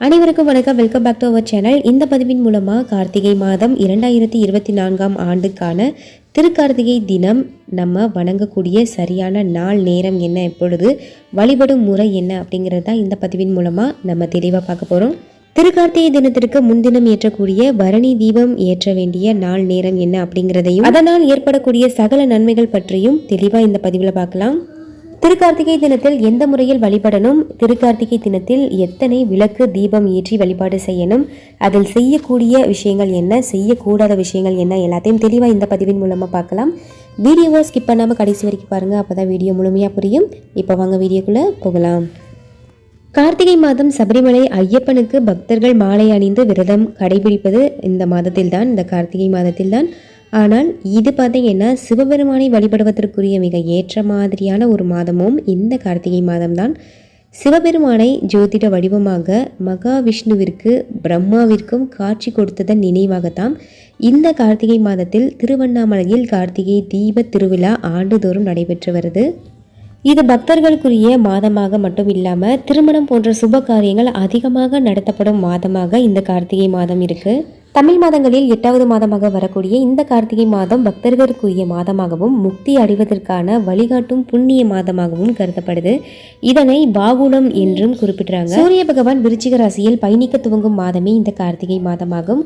அனைவருக்கும் வணக்கம். Welcome back to our channel இந்த பதிவின் மூலமாக கார்த்திகை மாதம் இரண்டாயிரத்தி இருபத்தி நான்காம் ஆண்டுக்கான திருக்கார்த்திகை தினம் நம்ம வணங்கக்கூடிய சரியான நாள் நேரம் என்ன எப்பொழுது வழிபடும் முறை என்ன அப்படிங்கிறது தான் இந்த பதிவின் மூலமாக நம்ம தெளிவாக பார்க்க போகிறோம் திருக்கார்த்திகை தினத்திற்கு முன்தினம் ஏற்றக்கூடிய பரணி தீபம் ஏற்ற வேண்டிய நாள் நேரம் என்ன அப்படிங்கிறதையும் அதனால் ஏற்படக்கூடிய சகல நன்மைகள் பற்றியும் தெளிவாக இந்த பதிவில் பார்க்கலாம். திருக்கார்த்திகை தினத்தில் எந்த முறையில் வழிபடணும்? திருக்கார்த்திகை தினத்தில் எத்தனை விளக்கு தீபம் ஏற்றி வழிபாடு செய்யணும்? அதில் செய்யக்கூடிய விஷயங்கள் என்ன? செய்யக்கூடாத விஷயங்கள் என்ன? எல்லாத்தையும் தெளிவாக இந்த பதிவின் மூலமாக பார்க்கலாம். வீடியோவை ஸ்கிப் பண்ணாமல் கடைசி வரைக்கும் பாருங்கள் அப்போ தான் வீடியோ முழுமையாக புரியும். இப்போ வாங்க வீடியோக்குள்ளே போகலாம். கார்த்திகை மாதம் சபரிமலை ஐயப்பனுக்கு பக்தர்கள் மாலை அணிந்து விரதம் கடைபிடிப்பது இந்த மாதத்தில்தான் இந்த கார்த்திகை மாதத்தில்தான். ஆனால் இது பார்த்தீங்கன்னா சிவபெருமானை வழிபடுவதற்குரிய மிக ஏற்ற மாதிரியான ஒரு மாதமும் இந்த கார்த்திகை மாதம்தான். சிவபெருமானை ஜோதிட வடிவமாக மகாவிஷ்ணுவிற்கு பிரம்மாவிற்கும் காட்சி கொடுத்ததன் நினைவாகத்தான் இந்த கார்த்திகை மாதத்தில் திருவண்ணாமலையில் கார்த்திகை தீப திருவிழா ஆண்டுதோறும் நடைபெற்று வருது. இது பக்தர்களுக்குரிய மாதமாக மட்டும் இல்லாமல் திருமணம் போன்ற சுப காரியங்கள் அதிகமாக நடத்தப்படும் மாதமாக இந்த கார்த்திகை மாதம் இருக்கு. தமிழ் மாதங்களில் எட்டாவது மாதமாக வரக்கூடிய இந்த கார்த்திகை மாதம் பக்தர்களுக்குரிய மாதமாகவும் முக்தி அடைவதற்கான வழிகாட்டும் புண்ணிய மாதமாகவும் கருதப்படுது. இதனை பாகுணம் என்றும் குறிப்பிடுறாங்க. சூரிய பகவான் விருச்சிக ராசியில் பயணிக்க துவங்கும் மாதமே இந்த கார்த்திகை மாதமாகும்.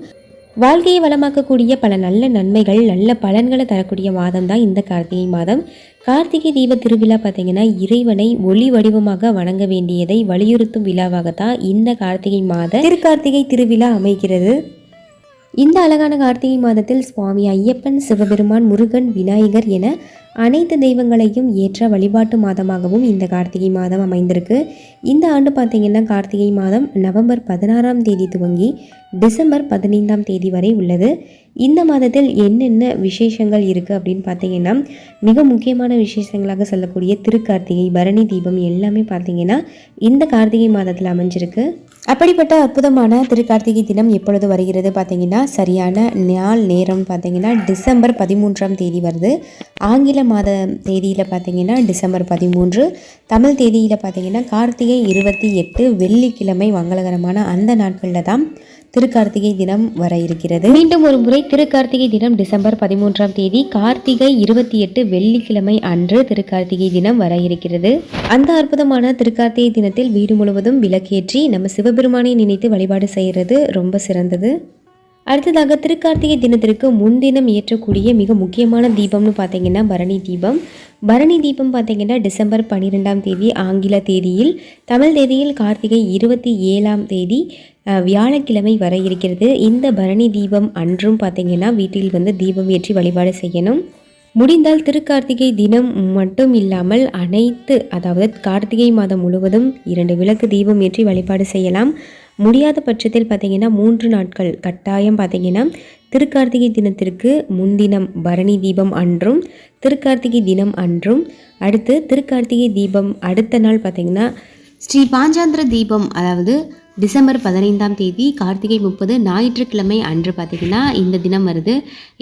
வாழ்க்கையை வளமாக்கக்கூடிய பல நல்ல நன்மைகள் நல்ல பலன்களை தரக்கூடிய மாதம் தான் இந்த கார்த்திகை மாதம். கார்த்திகை தீப திருவிழா பார்த்தீங்கன்னா இறைவனை ஒளி வடிவமாக வணங்க வேண்டியதை வலியுறுத்தும் விழாவாகத்தான் இந்த கார்த்திகை மாத திருக்கார்த்திகை திருவிழா அமைகிறது. இந்த அழகான கார்த்திகை மாதத்தில் சுவாமி ஐயப்பன் சிவபெருமான் முருகன் விநாயகர் என அனைத்து தெய்வங்களையும் ஏற்ற வழிபாட்டு மாதமாகவும் இந்த கார்த்திகை மாதம் அமைந்திருக்கு. இந்த ஆண்டு பார்த்திங்கன்னா கார்த்திகை மாதம் நவம்பர் பதினாறாம் தேதி துவங்கி டிசம்பர் பதினைந்தாம் தேதி வரை உள்ளது. இந்த மாதத்தில் என்னென்ன விசேஷங்கள் இருக்குது அப்படின்னு பார்த்தீங்கன்னா மிக முக்கியமான விசேஷங்களாக சொல்லக்கூடிய திருக்கார்த்திகை பரணி தீபம் எல்லாமே பார்த்தீங்கன்னா இந்த கார்த்திகை மாதத்தில் அமைஞ்சிருக்கு. அப்படிப்பட்ட அற்புதமான திருக்கார்த்திகை தினம் எப்பொழுது வருகிறது பார்த்தீங்கன்னா சரியான நாள் நேரம் பார்த்தீங்கன்னா டிசம்பர் பதிமூன்றாம் தேதி வருது. ஆங்கில மாத தேதியில் பார்த்தீங்கன்னா டிசம்பர் பதிமூன்று தமிழ் தேதியில் பார்த்தீங்கன்னா கார்த்திகை இருபத்தி எட்டு வெள்ளிக்கிழமை மங்களகரமான அந்த நாட்களில் தான் திருக்கார்த்திகை தினம் வர இருக்கிறது. மீண்டும் ஒரு முறை திருக்கார்த்திகை தினம் டிசம்பர் பதிமூன்றாம் தேதி கார்த்திகை இருபத்தி எட்டு வெள்ளிக்கிழமை அன்று திருக்கார்த்திகை தினம் வர இருக்கிறது. அந்த அற்புதமான திருக்கார்த்திகை தினத்தில் வீடு முழுவதும் விளக்கேற்றி நம்ம சிவபெருமானை நினைத்து வழிபாடு செய்கிறது ரொம்ப சிறந்தது. அடுத்ததாக திருக்கார்த்திகை தினத்திற்கு முன்தினம் ஏற்றக்கூடிய மிக முக்கியமான தீபம்னு பார்த்தீங்கன்னா பரணி தீபம். பரணி தீபம் பார்த்தீங்கன்னா டிசம்பர் பன்னிரெண்டாம் தேதி ஆங்கில தேதியில் தமிழ் தேதியில் கார்த்திகை இருபத்தி ஏழாம் தேதி வியாழக்கிழமை வர இருக்கிறது. இந்த பரணி தீபம் அன்றும் பார்த்தீங்கன்னா வீட்டில் வந்து தீபம் ஏற்றி வழிபாடு செய்யணும். முடிந்தால் திருக்கார்த்திகை தினம் மட்டும் இல்லாமல் அனைத்து அதாவது கார்த்திகை மாதம் முழுவதும் இரண்டு விளக்கு தீபம் ஏற்றி வழிபாடு செய்யலாம். முடியாத பட்சத்தில் பார்த்தீங்கன்னா மூன்று நாட்கள் கட்டாயம் பார்த்தீங்கன்னா திருக்கார்த்திகை தினத்திற்கு முன்தினம் பரணி தீபம் அன்றும் திருக்கார்த்திகை தினம் அன்றும். அடுத்து திருக்கார்த்திகை தீபம் அடுத்த நாள் பார்த்தீங்கன்னா ஸ்ரீ பாஞ்சாந்திர தீபம் அதாவது டிசம்பர் பதினைந்தாம் தேதி கார்த்திகை முப்பது ஞாயிற்றுக்கிழமை அன்று பார்த்தீங்கன்னா இந்த தினம் வருது.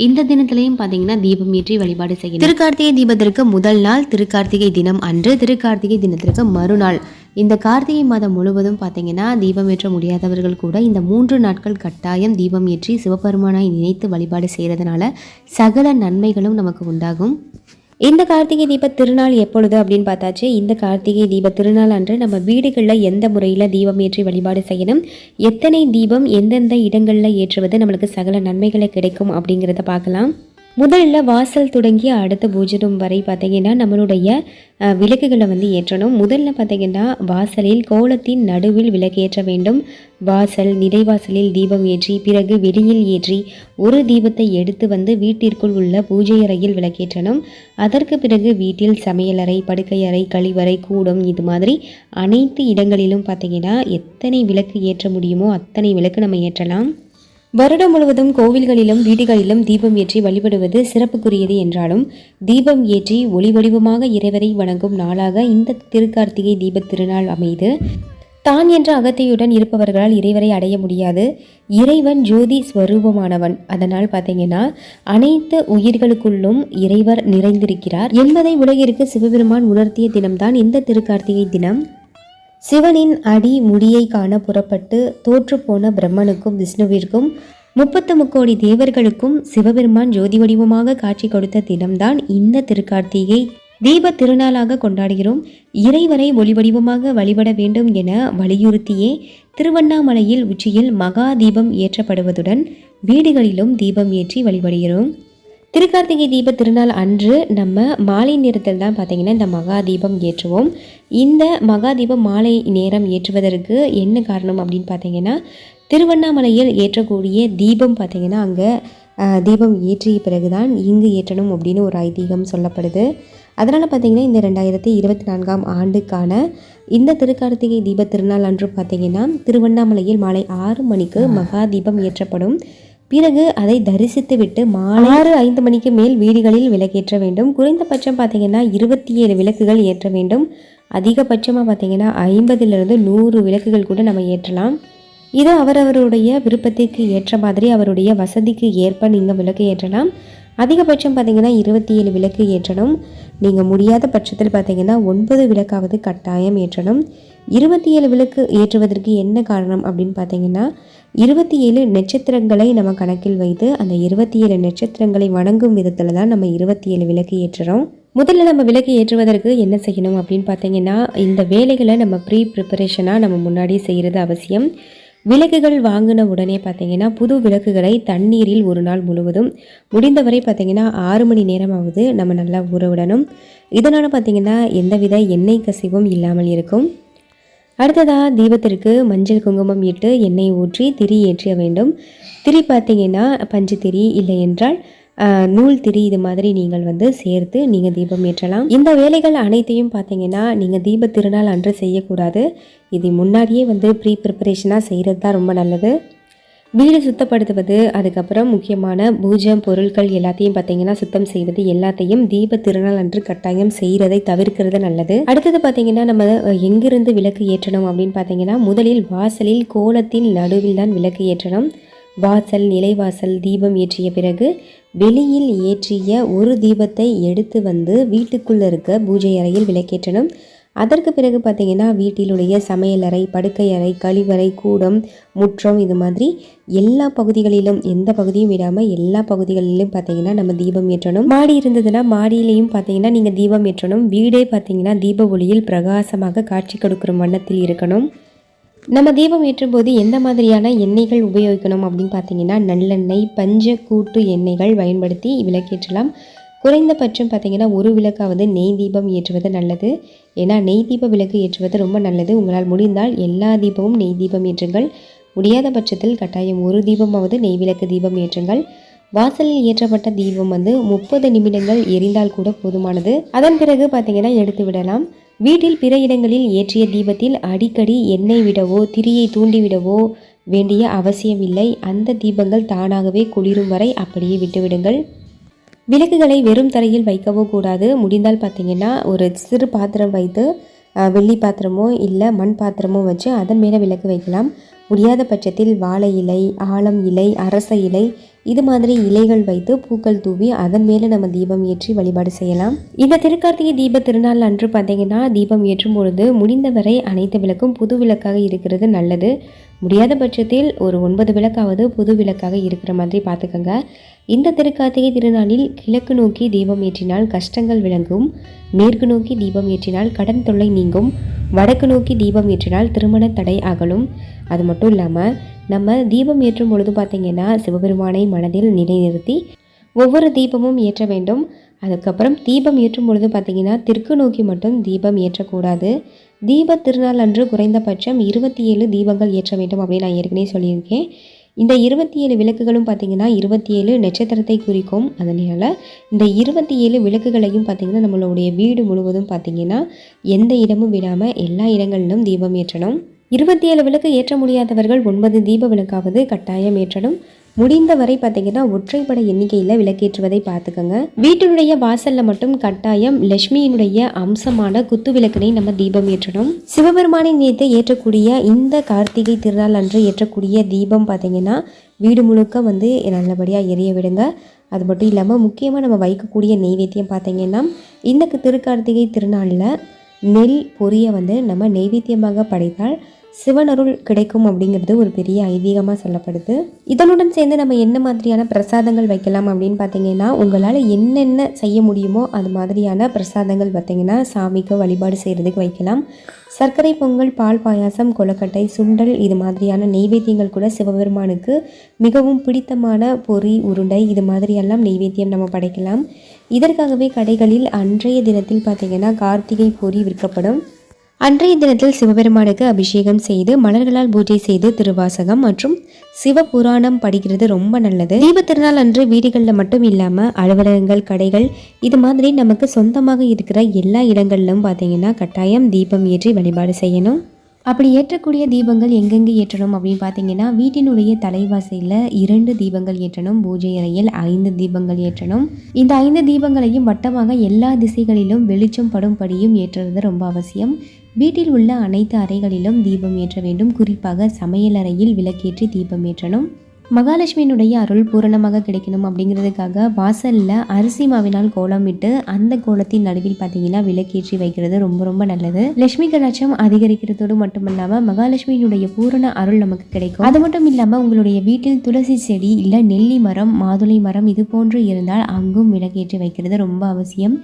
இந்த தினத்திலையும் பார்த்தீங்கன்னா தீபம் ஏற்றி வழிபாடு செய்யணும். திருக்கார்த்திகை தீபத்திற்கு முதல் நாள் திருக்கார்த்திகை தினம் அன்று திருக்கார்த்திகை தினத்திற்கு மறுநாள். இந்த கார்த்திகை மாதம் முழுவதும் பார்த்தீங்கன்னா தீபம் ஏற்ற முடியாதவர்கள் கூட இந்த மூன்று நாட்கள் கட்டாயம் தீபம் ஏற்றி சிவபெருமானாய் நினைத்து வழிபாடு செய்கிறதுனால சகல நன்மைகளும் நமக்கு உண்டாகும். இந்த கார்த்திகை தீப திருநாள் எப்பொழுது அப்படின்னு பார்த்தாச்சு? இந்த கார்த்திகை தீப திருநாள் அன்று நம்ம வீடுகளில் எந்த முறையில் தீபம் ஏற்றி வழிபாடு செய்யணும்? எத்தனை தீபம் எந்தெந்த இடங்களில் ஏற்றுவது நம்மளுக்கு சகல நன்மைகளை கிடைக்கும் அப்படிங்கிறத பார்க்கலாம். முதல்ல வாசல் தொடங்கி அடுத்த பூஜனம் வரை பார்த்தீங்கன்னா நம்மளுடைய விளக்குகளை வந்து ஏற்றணும். முதல்ல பார்த்தீங்கன்னா வாசலில் கோலத்தின் நடுவில் விளக்கேற்ற வேண்டும். வாசல் நிலைவாசலில் தீபம் ஏற்றி பிறகு வெளியில் ஏற்றி ஒரு தீபத்தை எடுத்து வந்து வீட்டிற்குள் உள்ள பூஜை அறையில் விளக்கேற்றணும் அதற்கு பிறகு வீட்டில் சமையலறை படுக்கையறை கழிவறை கூடம் இது மாதிரி அனைத்து இடங்களிலும் பார்த்தீங்கன்னா எத்தனை விளக்கு ஏற்ற முடியுமோ அத்தனை விளக்கு நம்ம ஏற்றலாம். வருடம் முழுவதும் கோவில்களிலும் வீடுகளிலும் தீபம் ஏற்றி வழிபடுவது சிறப்புக்குரியது என்றாலும் தீபம் ஏற்றி ஒளி வடிவமாக இறைவரை வணங்கும் நாளாக இந்த திருக்கார்த்திகை தீபத் திருநாள் அமைது. தான் என்ற அகத்தையுடன் இருப்பவர்களால் இறைவரை அடைய முடியாது. இறைவன் ஜோதி ஸ்வரூபமானவன். அதனால் பார்த்தீங்கன்னா அனைத்து உயிர்களுக்குள்ளும் இறைவர் நிறைந்திருக்கிறார். என்பதை உலகிற்கு சிவபெருமான் உணர்த்திய தினம்தான் இந்த திருக்கார்த்திகை தினம். சிவனின் அடி முடியை காண புறப்பட்டு தோற்றுப்போன பிரம்மனுக்கும் விஷ்ணுவிற்கும் முப்பத்து முக்கோடி தேவர்களுக்கும் சிவபெருமான் ஜோதி வடிவமாக காட்சி கொடுத்த தினம்தான் இந்த திருக்கார்த்திகை தீப திருநாளாக கொண்டாடுகிறோம். இறைவரை ஒளி வடிவமாக வழிபட வேண்டும் என வலியுறுத்தியே திருவண்ணாமலையில் உச்சியில் மகா தீபம் ஏற்றப்படுவதுடன் வீடுகளிலும் தீபம் ஏற்றி வழிபடுகிறோம். திருக்கார்த்திகை தீப திருநாள் அன்று நம்ம மாலை நேரத்தில் தான் பார்த்திங்கன்னா இந்த மகா தீபம் ஏற்றுவோம். இந்த மகா தீபம் மாலை நேரம் ஏற்றுவதற்கு என்ன காரணம் அப்படின்னு பார்த்தீங்கன்னா திருவண்ணாமலையில் ஏற்றக்கூடிய தீபம் பார்த்திங்கன்னா அங்கே தீபம் ஏற்றிய பிறகுதான் இங்கு ஏற்றணும் அப்படின்னு ஒரு ஐதீகம் சொல்லப்படுது. அதனால் பார்த்திங்கன்னா இந்த ரெண்டாயிரத்தி இருபத்தி நான்காம் ஆண்டுக்கான இந்த திருக்கார்த்திகை தீப திருநாள் அன்று பார்த்திங்கன்னா திருவண்ணாமலையில் மாலை ஆறு மணிக்கு மகா தீபம் ஏற்றப்படும். பிறகு அதை தரிசித்துவிட்டு மாலை ஆறு ஐந்து மணிக்கு மேல் வீடுகளில் விளக்கேற்ற வேண்டும். குறைந்தபட்சம் பார்த்தீங்கன்னா இருபத்தி ஏழு விளக்குகள் ஏற்ற வேண்டும். அதிகபட்சமாக பார்த்தீங்கன்னா ஐம்பதுலேருந்து நூறு விளக்குகள் கூட நம்ம ஏற்றலாம். இது அவரவருடைய விருப்பத்திற்கு ஏற்ற மாதிரி அவருடைய வசதிக்கு ஏற்ப நீங்கள் விளக்கு ஏற்றலாம். அதிகபட்சம் பார்த்தீங்கன்னா இருபத்தி ஏழு விளக்கு ஏற்றணும். நீங்கள் முடியாத பட்சத்தில் பார்த்தீங்கன்னா ஒன்பது விளக்காவது கட்டாயம் ஏற்றணும். இருபத்தி ஏழு விளக்கு ஏற்றுவதற்கு என்ன காரணம் அப்படின்னு பார்த்தீங்கன்னா இருபத்தி ஏழு நட்சத்திரங்களை நம்ம கணக்கில் வைத்து அந்த இருபத்தி ஏழு நட்சத்திரங்களை வணங்கும் விதத்தில் தான் நம்ம இருபத்தி ஏழு விளக்கு ஏற்றுறோம். முதல்ல நம்ம விளக்கு ஏற்றுவதற்கு என்ன செய்யணும் அப்படின்னு பார்த்தீங்கன்னா இந்த வேலைகளை நம்ம ப்ரீ ப்ரிப்பரேஷனாக நம்ம முன்னாடி செய்கிறது அவசியம். விளக்குகள் வாங்கின உடனே பார்த்தீங்கன்னா புது விளக்குகளை தண்ணீரில் ஒரு நாள் முழுவதும் முடிந்தவரை பார்த்தீங்கன்னா ஆறு மணி நேரமாவது நம்ம நல்லா ஊற விடணும். இதனால் பார்த்தீங்கன்னா எந்தவித எண்ணெய் கசிவும் இல்லாமல் இருக்கும். அடுத்ததாக தீபத்திற்கு மஞ்சள் குங்குமம் இட்டு எண்ணெய் ஊற்றி திரி ஏற்றிய வேண்டும். திரி பார்த்தீங்கன்னா பஞ்சு திரி இல்லை என்றால் நூல் திரி இது மாதிரி நீங்கள் வந்து சேர்த்து நீங்கள் தீபம் ஏற்றலாம். இந்த வேலைகள் அனைத்தையும் பார்த்தீங்கன்னா நீங்கள் தீப திருநாள் அன்று செய்யக்கூடாது. இது முன்னாடியே வந்து ப்ரீ ப்ரிப்பரேஷனாக செய்கிறது தான் ரொம்ப நல்லது. வீடு சுத்தப்படுத்துவது அதுக்கப்புறம் முக்கியமான பூஜை பொருட்கள் எல்லாத்தையும் பார்த்தீங்கன்னா சுத்தம் செய்வது எல்லாத்தையும் தீப திருநாள் அன்று கட்டாயம் செய்கிறதை தவிர்க்கிறது நல்லது. அடுத்தது பார்த்தீங்கன்னா நம்ம எங்கிருந்து விளக்கு ஏற்றணும் அப்படின்னு பார்த்தீங்கன்னா முதலில் வாசலில் கோலத்தின் நடுவில் தான் விளக்கு ஏற்றணும். வாசல் நிலைவாசல் தீபம் ஏற்றிய பிறகு வெளியில் ஏற்றிய ஒரு தீபத்தை எடுத்து வந்து வீட்டுக்குள்ளே இருக்க பூஜை அறையில் விளக்கேற்றணும். அதற்கு பிறகு பார்த்திங்கன்னா வீட்டிலுடைய சமையலறை படுக்கை அறை கழிவறை கூடம் முற்றம் இது மாதிரி எல்லா பகுதிகளிலும் எந்த பகுதியும் விடாமல் எல்லா பகுதிகளிலும் பார்த்தீங்கன்னா நம்ம தீபம் ஏற்றணும். மாடி இருந்ததுன்னா மாடியிலையும் பார்த்தீங்கன்னா நீங்கள் தீபம் ஏற்றணும். வீடே பார்த்திங்கன்னா தீப ஒளியில் பிரகாசமாக காட்சி கொடுக்குற வண்ணத்தில் இருக்கணும். நம்ம தீபம் ஏற்றும்போது எந்த மாதிரியான எண்ணெய்கள் உபயோகிக்கணும் அப்படின்னு பார்த்தீங்கன்னா நல்லெண்ணெய் பஞ்ச கூட்டு எண்ணெய்கள் பயன்படுத்தி விளக்கேற்றலாம். குறைந்தபட்சம் பார்த்தீங்கன்னா ஒரு விளக்காவது நெய் தீபம் ஏற்றுவது நல்லது. ஏன்னா நெய் தீப விளக்கு ஏற்றுவது ரொம்ப நல்லது. உங்களால் முடிந்தால் எல்லா தீபமும் நெய் தீபம் ஏற்றுங்கள். முடியாத பட்சத்தில் கட்டாயம் ஒரு தீபமாவது நெய் விளக்கு தீபம் ஏற்றுங்கள். வாசலில் ஏற்றப்பட்ட தீபம் வந்து முப்பது நிமிடங்கள் எரிந்தால் கூட போதுமானது. அதன் பிறகு பார்த்தீங்கன்னா எடுத்து விடலாம். வீட்டில் பிற இடங்களில் ஏற்றிய தீபத்தில் அடிக்கடி எண்ணெய் விடவோ திரியை தூண்டிவிடவோ வேண்டிய அவசியமில்லை. அந்த தீபங்கள் தானாகவே குளிரும் வரை அப்படியே விட்டுவிடுங்கள். விளக்குகளை வெறும் தரையில் வைக்கவோ கூடாது. முடிந்தால் பார்த்தீங்கன்னா ஒரு சிறு பாத்திரம் வைத்து வெள்ளி பாத்திரமோ இல்லை மண் பாத்திரமோ வச்சு அதன் மேலே விளக்கு வைக்கலாம். முடியாத பட்சத்தில் வாழை இலை ஆலம் இலை அரச இலை இது மாதிரி இலைகள் வைத்து பூக்கள் தூவி அதன் மேலே நம்ம தீபம் ஏற்றி வழிபாடு செய்யலாம். இந்த திருக்கார்த்திகை தீப திருநாள் அன்று பார்த்தீங்கன்னா தீபம் ஏற்றும் பொழுது முடிந்தவரை அனைத்து விளக்கும் புது விளக்காக இருக்கிறது நல்லது. முடியாத பட்சத்தில் ஒரு ஒன்பது விளக்காவது புது விளக்காக இருக்கிற மாதிரி பார்த்துக்கோங்க. இந்த திருக்கார்த்திகை திருநாளில் கிழக்கு நோக்கி தீபம் ஏற்றினால் கஷ்டங்கள் விளங்கும். மேற்கு நோக்கி தீபம் ஏற்றினால் கடன் தொல்லை நீங்கும். வடக்கு நோக்கி தீபம் ஏற்றினால் திருமண தடை அகலும். அது மட்டும் இல்லாமல் நம்ம தீபம் ஏற்றும் பொழுது பார்த்திங்கன்னா சிவபெருமானை மனதில் நிலைநிறுத்தி ஒவ்வொரு தீபமும் ஏற்ற வேண்டும். அதுக்கப்புறம் தீபம் ஏற்றும் பொழுது பார்த்திங்கன்னா தெற்கு நோக்கி மட்டும் தீபம் ஏற்றக்கூடாது. தீப திருநாள் அன்று குறைந்தபட்சம் இருபத்தி ஏழு தீபங்கள் ஏற்ற வேண்டும் அப்படின்னு நான் ஏற்கனவே சொல்லியிருக்கேன். இந்த இருபத்தி ஏழு விளக்குகளும் பார்த்திங்கன்னா இருபத்தி ஏழு நட்சத்திரத்தை குறிக்கும். அதனால் இந்த இருபத்தி ஏழு விளக்குகளையும் பார்த்திங்கன்னா நம்மளுடைய வீடு முழுவதும் பார்த்திங்கன்னா எந்த இடமும் விடாமல் எல்லா இடங்களிலும் தீபம் ஏற்றணும். இருபத்தி ஏழு விளக்கு ஏற்ற முடியாதவர்கள் ஒன்பது தீப விளக்காவது கட்டாயம் ஏற்றணும். முடிந்த வரை பார்த்தீங்கன்னா ஒற்றைப்படை எண்ணிக்கையில் விளக்கேற்றுவதை பார்த்துக்கோங்க. வீட்டினுடைய வாசலில் மட்டும் கட்டாயம் லட்சுமியினுடைய அம்சமான குத்து விளக்கினை நம்ம தீபம் ஏற்றணும். சிவபெருமானை நினைத்து ஏற்றக்கூடிய இந்த கார்த்திகை திருநாள் அன்று ஏற்றக்கூடிய தீபம் பார்த்தீங்கன்னா வீடு முழுக்க வந்து நல்லபடியாக எரிய விடுங்க. அது மட்டும் இல்லாமல் முக்கியமாக நம்ம வைக்கக்கூடிய நெய்வேத்தியம் பார்த்தீங்கன்னா இந்த திருக்கார்த்திகை திருநாளில் நெல் பொரியை வந்து நம்ம நெய்வேத்தியமாக படைத்தால் சிவனருள் கிடைக்கும் அப்படிங்கிறது ஒரு பெரிய ஐதீகமாக சொல்லப்படுது. இதனுடன் சேர்ந்து நம்ம என்ன மாதிரியான பிரசாதங்கள் வைக்கலாம் அப்படின்னு பார்த்தீங்கன்னா உங்களால் என்னென்ன செய்ய முடியுமோ அது மாதிரியான பிரசாதங்கள் பார்த்தீங்கன்னா சாமிக்கு வழிபாடு செய்கிறதுக்கு வைக்கலாம். சர்க்கரை பொங்கல் பால் பாயாசம் கொலக்கட்டை சுண்டல் இது மாதிரியான நெய்வேத்தியங்கள் கூட சிவபெருமானுக்கு மிகவும் பிடித்தமான பொரி உருண்டை இது மாதிரியெல்லாம் நெய்வேத்தியம் நம்ம படைக்கலாம். இதற்காகவே கடைகளில் அன்றைய தினத்தில் பார்த்திங்கன்னா கார்த்திகை பொரி விற்கப்படும். அன்றைய தினத்தில் சிவபெருமானுக்கு அபிஷேகம் செய்து மலர்களால் பூஜை செய்து திருவாசகம் மற்றும் சிவபுராணம் படிக்கிறது ரொம்ப நல்லது. தீப திருநாள் அன்று வீடுகளில் மட்டும் இல்லாமல் அலுவலகங்கள் கடைகள் இது மாதிரி நமக்கு சொந்தமாக இருக்கிற எல்லா இடங்களிலும் பார்த்தீங்கன்னா கட்டாயம் தீபம் ஏற்றி வழிபாடு செய்யணும். அப்படி ஏற்றக்கூடிய தீபங்கள் எங்கெங்கே ஏற்றணும் அப்படின்னு பார்த்தீங்கன்னா வீட்டினுடைய தலைவாசையில் இரண்டு தீபங்கள் ஏற்றணும் பூஜை அறையில் ஐந்து தீபங்கள் ஏற்றணும். இந்த ஐந்து தீபங்களையும் வட்டமாக எல்லா திசைகளிலும் வெளிச்சம் படும்படியும் ஏற்றுறது ரொம்ப அவசியம். வீட்டில் உள்ள அனைத்து அறைகளிலும் தீபம் ஏற்ற வேண்டும். குறிப்பாக சமையலறையில் விளக்கேற்றி தீபம் ஏற்றணும். மகாலட்சுமியினுடைய அருள் பூரணமாக கிடைக்கணும் அப்படிங்கிறதுக்காக வாசலில் அரிசி மாவினால் கோலமிட்டு அந்த கோலத்தின் நடுவில் பார்த்தீங்கன்னா விளக்கேற்றி வைக்கிறது ரொம்ப ரொம்ப நல்லது. லட்சுமி கடாட்சம் அதிகரிக்கிறதோடு மட்டுமல்லாமல் மகாலட்சுமியினுடைய பூரண அருள் நமக்கு கிடைக்கும். அது மட்டும் இல்லாமல் உங்களுடைய வீட்டில் துளசி செடி இல்லை நெல்லி மரம் மாதுளை மரம் இது போன்று இருந்தால் அங்கும் விளக்கேற்றி வைக்கிறது ரொம்ப அவசியம்.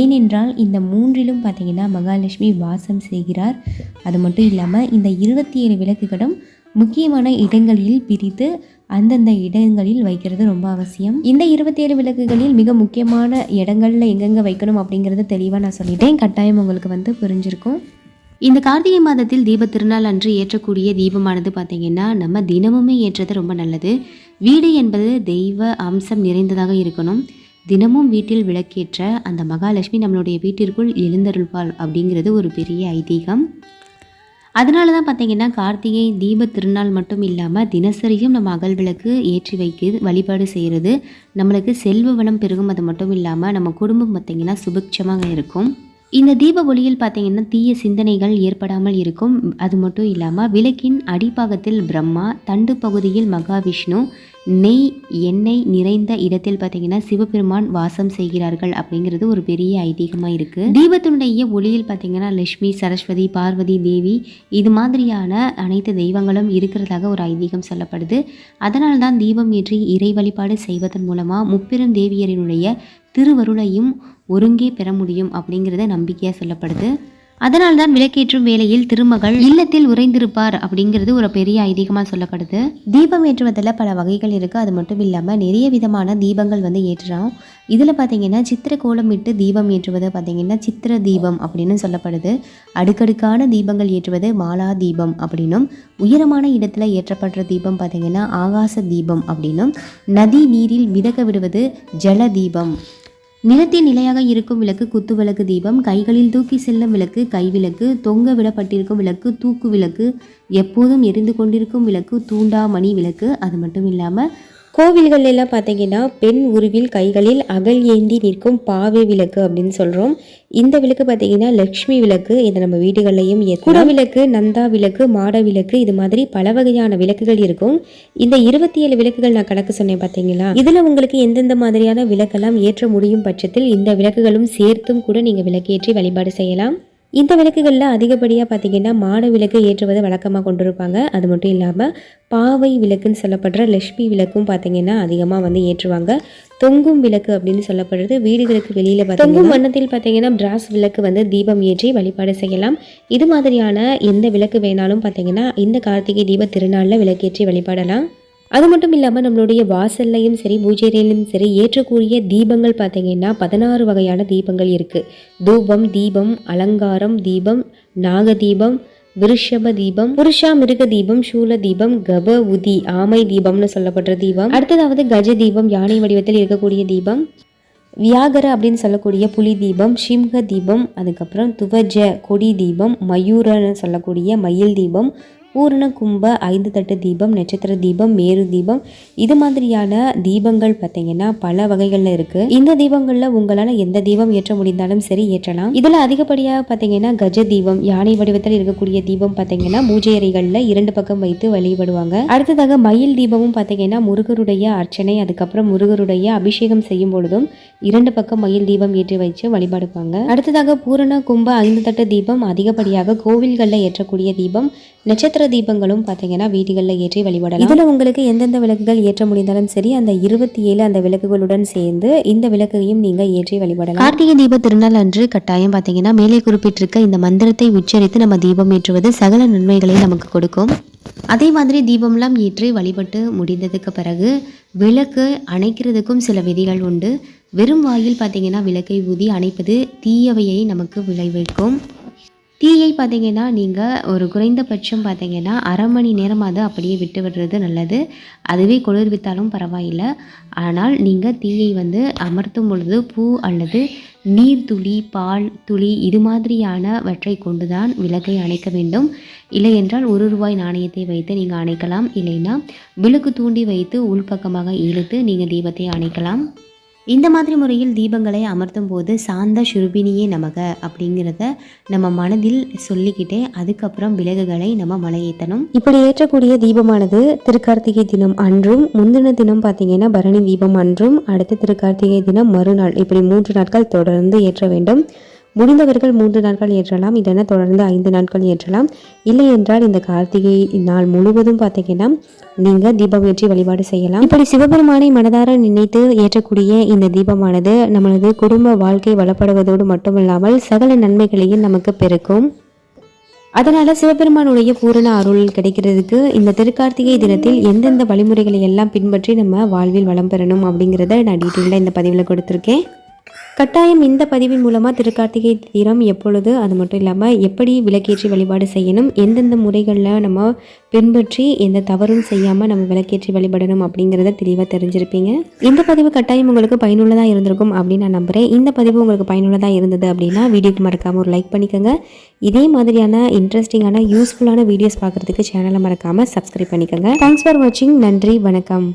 ஏனென்றால் இந்த மூன்றிலும் பார்த்தீங்கன்னா மகாலட்சுமி வாசம் செய்கிறார். அது மட்டும் இல்லாமல் இந்த இருபத்தி ஏழு விளக்குகளும் முக்கியமான இடங்களில் பிரித்து அந்தந்த இடங்களில் வைக்கிறது ரொம்ப அவசியம். இந்த இருபத்தேழு விளக்குகளில் மிக முக்கியமான இடங்கள்ல எங்கெங்கே வைக்கணும் அப்படிங்கிறத தெளிவாக நான் சொல்லிட்டேன். கட்டாயம் உங்களுக்கு வந்து புரிஞ்சிருக்கும். இந்த கார்த்திகை மாதத்தில் தீப திருநாள் அன்று ஏற்றக்கூடிய தீபமானது பார்த்தீங்கன்னா நம்ம தினமுமே ஏற்றது ரொம்ப நல்லது. வீடு என்பது தெய்வ அம்சம் நிறைந்ததாக இருக்கணும். தினமும் வீட்டில் விளக்கேற்ற அந்த மகாலட்சுமி நம்மளுடைய வீட்டிற்குள் எழுந்தருள்வாள் அப்படிங்கிறது ஒரு பெரிய ஐதீகம். அதனால தான் பார்த்தீங்கன்னா கார்த்திகை தீப திருநாள் மட்டும் இல்லாமல் தினசரியும் நம்ம அகல் விளக்கு ஏற்றி வைக்க வழிபாடு செய்கிறது நம்மளுக்கு செல்வ வளம் பெருகும் அது மட்டும் இல்லாமல் நம்ம குடும்பம் பார்த்திங்கன்னா சுபிக்ஷமாக இருக்கும். இந்த தீப ஒளியில் பார்த்தீங்கன்னா தீய சிந்தனைகள் ஏற்படாமல் இருக்கும். அது மட்டும் இல்லாமல் விளக்கின் அடிப்பாகத்தில் பிரம்மா தண்டு பகுதியில் மகாவிஷ்ணு நெய் எண்ணெய் நிறைந்த இடத்தில் பார்த்தீங்கன்னா சிவபெருமான் வாசம் செய்கிறார்கள் அப்படிங்கிறது ஒரு பெரிய ஐதீகமாக இருக்குது தீபத்தினுடைய ஒளியில் பார்த்தீங்கன்னா லட்சுமி சரஸ்வதி பார்வதி தேவி இது மாதிரியான அனைத்து தெய்வங்களும் இருக்கிறதாக ஒரு ஐதீகம் சொல்லப்படுது. அதனால் தான் தீபம் ஏற்றி இறை வழிபாடு செய்வதன் மூலமாக முப்பெரும் தேவியரினுடைய திருவருளையும் ஒருங்கே பெற முடியும் அப்படிங்கிறத நம்பிக்கையாக சொல்லப்படுது. அதனால் தான் விளக்கேற்றும் வேளையில் திருமகள் இல்லத்தில் உறைந்திருப்பார் அப்படிங்கிறது ஒரு பெரிய ஐதீகமாக சொல்லப்படுது. தீபம் ஏற்றுவதில் பல வகைகள் இருக்குது அது மட்டும் இல்லாமல் நிறைய விதமான தீபங்கள் வந்து ஏற்றுறோம் இதில் பார்த்தீங்கன்னா சித்திர கோலமிட்டு தீபம் ஏற்றுவது பார்த்தீங்கன்னா சித்திர தீபம் அப்படின்னு சொல்லப்படுது. அடுக்கடுக்கான தீபங்கள் ஏற்றுவது மாலா தீபம் அப்படின்னும் உயரமான இடத்துல ஏற்றப்படுற தீபம் பார்த்தீங்கன்னா ஆகாச தீபம் அப்படின்னும் நதி நீரில் மிதக்க விடுவது ஜல தீபம். நிலத்தின் நிலையாக இருக்கும் விளக்கு குத்து விளக்கு தீபம் கைகளில் தூக்கி செல்லும் விளக்கு கைவிளக்கு தொங்க விடப்பட்டிருக்கும் விளக்கு தூக்கு விளக்கு எப்போதும் எரிந்து கொண்டிருக்கும் விளக்கு தூண்டாமணி விளக்கு அது மட்டும் இல்லாமல் கோவில்கள் எல்லாம் பார்த்தீங்கன்னா பெண் உருவில் கைகளில் அகல் ஏந்தி நிற்கும் பாவை விளக்கு அப்படின்னு சொல்கிறோம் இந்த விளக்கு பார்த்தீங்கன்னா லக்ஷ்மி விளக்கு இதை நம்ம வீடுகள்லையும் குட விளக்கு நந்தா விளக்கு மாட விளக்கு இது மாதிரி பல வகையான விளக்குகள் இருக்கும். இந்த இருபத்தி ஏழு விளக்குகள் நான் கணக்கு சொன்னேன் பார்த்தீங்களா? இதில் உங்களுக்கு எந்தெந்த மாதிரியான விளக்கெல்லாம் ஏற்ற முடியும் பட்சத்தில் இந்த விளக்குகளும் சேர்த்தும் கூட நீங்கள் விளக்கேற்றி வழிபாடு செய்யலாம். இந்த விளக்குகளில் அதிகப்படியாக பார்த்திங்கன்னா மாட விளக்கு ஏற்றுவதை வழக்கமாக கொண்டிருப்பாங்க. அது மட்டும் இல்லாமல் பாவை விளக்குன்னு சொல்லப்படுற லட்சுமி விளக்கும் பார்த்திங்கன்னா அதிகமாக வந்து ஏற்றுவாங்க. தொங்கும் விளக்கு அப்படின்னு சொல்லப்படுறது வீடுகளுக்கு வெளியில் தொங்கும் வண்ணத்தில் பார்த்தீங்கன்னா பிராஸ் விளக்கு வந்து தீபம் ஏற்றி வழிபாடு செய்யலாம். இது மாதிரியான எந்த விளக்கு வேணாலும் பார்த்திங்கன்னா இந்த கார்த்திகை தீப திருநாளில் விளக்கேற்றி வழிபாடலாம். அது மட்டும் இல்லாமல் நம்மளுடைய வாசல்லையும் சரி பூஜையிலையும் சரி ஏற்றக்கூடிய தீபங்கள் பார்த்தீங்கன்னா பதினாறு வகையான தீபங்கள் இருக்குது தூபம் தீபம் அலங்காரம் தீபம் நாக தீபம் விருஷப தீபம் புருஷா மிருக தீபம் சூல தீபம் கப உதி ஆமை தீபம்னு சொல்லப்படுற தீபம். அடுத்ததாவது கஜ தீபம் யானை வடிவத்தில் இருக்கக்கூடிய தீபம். வியாகர அப்படின்னு சொல்லக்கூடிய புலி தீபம் சிம்ஹ தீபம் அதுக்கப்புறம் துவஜ கொடி தீபம் மயூரன்னு சொல்லக்கூடிய மயில் தீபம் பூரண கும்ப ஐந்து தட்டு தீபம் நட்சத்திர தீபம் மேரு தீபம். இது மாதிரியான தீபங்கள் பார்த்தீங்கன்னா பல வகைகளில் இருக்குது இந்த தீபங்களில் உங்களால் எந்த தீபம் ஏற்ற முடிந்தாலும் சரி ஏற்றலாம். இதில் அதிகப்படியாக பார்த்தீங்கன்னா கஜ தீபம் யானை வடிவத்தில் இருக்கக்கூடிய தீபம் பார்த்தீங்கன்னா பூஜை அறைகளில் இரண்டு பக்கம் வைத்து வழிபடுவாங்க. அடுத்ததாக மயில் தீபமும் பார்த்தீங்கன்னா முருகருடைய அர்ச்சனை அதுக்கப்புறம் முருகருடைய அபிஷேகம் செய்யும் பொழுதும் இரண்டு பக்கம் மயில் தீபம் ஏற்றி வச்சு வழிபாடுப்பாங்க அடுத்ததாக பூரண கும்ப ஐந்து தட்டு தீபம் அதிகப்படியாக கோவில்களில் ஏற்றக்கூடிய தீபம் நட்சத்திர தீபங்களும் பார்த்தீங்கன்னா வீடுகளில் ஏற்றி வழிபடலாம். இதில் உங்களுக்கு எந்தெந்த விளக்குகள் ஏற்ற முடிந்தாலும் சரி அந்த இருபத்தி ஏழு அந்த விளக்குகளுடன் சேர்ந்து இந்த விளக்கையும் நீங்கள் ஏற்றி வழிபடலாம். கார்த்திகை தீப திருநாள் அன்று கட்டாயம் பார்த்தீங்கன்னா மேலே குறிப்பிட்டிருக்க இந்த மந்திரத்தை உச்சரித்து நம்ம தீபம் ஏற்றுவது சகல நன்மைகளை நமக்கு கொடுக்கும். அதே மாதிரி தீபம்லாம் ஏற்றி வழிபட்டு முடிந்ததுக்கு பிறகு விளக்கு அணைக்கிறதுக்கும் சில விதிகள் உண்டு. வெறும் வாயில் பார்த்தீங்கன்னா விளக்கை ஊதி அணைப்பது தீயவையை நமக்கு விளைவிக்கும். தீயை பார்த்தீங்கன்னா நீங்கள் ஒரு குறைந்தபட்சம் பார்த்தீங்கன்னா அரை மணி நேரம் அதை அப்படியே விட்டு விடுறது நல்லது. அதுவே குளிர்வித்தாலும் பரவாயில்லை. ஆனால் நீங்கள் தீயை வந்து அமர்த்தும் பொழுது பூ அல்லது நீர் துளி பால் துளி இது மாதிரியானவற்றை கொண்டு தான் விளக்கை அணைக்க வேண்டும். இல்லை என்றால் ஒரு ரூபாய் நாணயத்தை வைத்து நீங்கள் அணைக்கலாம். இல்லைன்னா விளக்கு தூண்டி வைத்து உள்பக்கமாக இழுத்து நீங்கள் தீபத்தை அணைக்கலாம். இந்த மாதிரி முறையில் தீபங்களை அமர்த்தும் போது சாந்த சுருபினியே நமக அப்படிங்கிறத நம்ம மனதில் சொல்லிக்கிட்டே அதுக்கப்புறம் விலகுகளை நம்ம மலையேற்றணும். இப்படி ஏற்றக்கூடிய தீபமானது திருக்கார்த்திகை தினம் அன்றும் முந்தின தினம் பார்த்தீங்கன்னா பரணி தீபம் அன்றும் அடுத்து திருக்கார்த்திகை தினம் மறுநாள். இப்படி மூன்று நாட்கள் தொடர்ந்து ஏற்ற வேண்டும். முடிந்தவர்கள் மூன்று நாட்கள் ஏற்றலாம். இல்லைன்னா தொடர்ந்து ஐந்து நாட்கள் ஏற்றலாம். இல்லை என்றால் இந்த கார்த்திகை நாள் முழுவதும் பார்த்தீங்கன்னா நீங்கள் தீபம் ஏற்றி வழிபாடு செய்யலாம். இப்படி சிவபெருமானை மனதார நினைத்து ஏற்றக்கூடிய இந்த தீபமானது நம்மளது குடும்ப வாழ்க்கை வளப்படுவதோடு மட்டுமில்லாமல் சகல நன்மைகளையும் நமக்கு பெருக்கும். அதனால சிவபெருமானுடைய பூரண அருள் கிடைக்கிறதுக்கு இந்த திருக்கார்த்திகை தினத்தில் எந்தெந்த வழிமுறைகளை எல்லாம் பின்பற்றி நம்ம வாழ்வில் வளம் பெறணும் அப்படிங்கிறத நான் டீட்டெயிலாக இந்த பதிவில் கொடுத்துருக்கேன். கட்டாயம் இந்த பதிவின் மூலமாக திருக்கார்த்திகை தீரம் எப்பொழுது அது மட்டும் இல்லாமல் எப்படி விளக்கேற்றி வழிபாடு செய்யணும் எந்தெந்த முறைகளில் நம்ம பின்பற்றி எந்த தவறும் செய்யாமல் நம்ம விளக்கேற்றி வழிபடணும் அப்படிங்கிறத தெளிவாக தெரிஞ்சிருப்பீங்க. இந்த பதிவு கட்டாயம் உங்களுக்கு பயனுள்ளதாக இருந்திருக்கும் அப்படின்னு நான் நம்புகிறேன் இந்த பதிவு உங்களுக்கு பயனுள்ளதாக இருந்தது அப்படின்னா வீடியோக்கு மறக்காமல் ஒரு லைக் பண்ணிக்கோங்க. இதே மாதிரியான இன்ட்ரெஸ்டிங்கான யூஸ்ஃபுல்லான வீடியோஸ் பார்க்குறதுக்கு சேனலை மறக்காமல் சப்ஸ்கிரைப் பண்ணிக்கோங்க. தேங்க்ஸ் ஃபார் வாட்சிங் நன்றி வணக்கம்.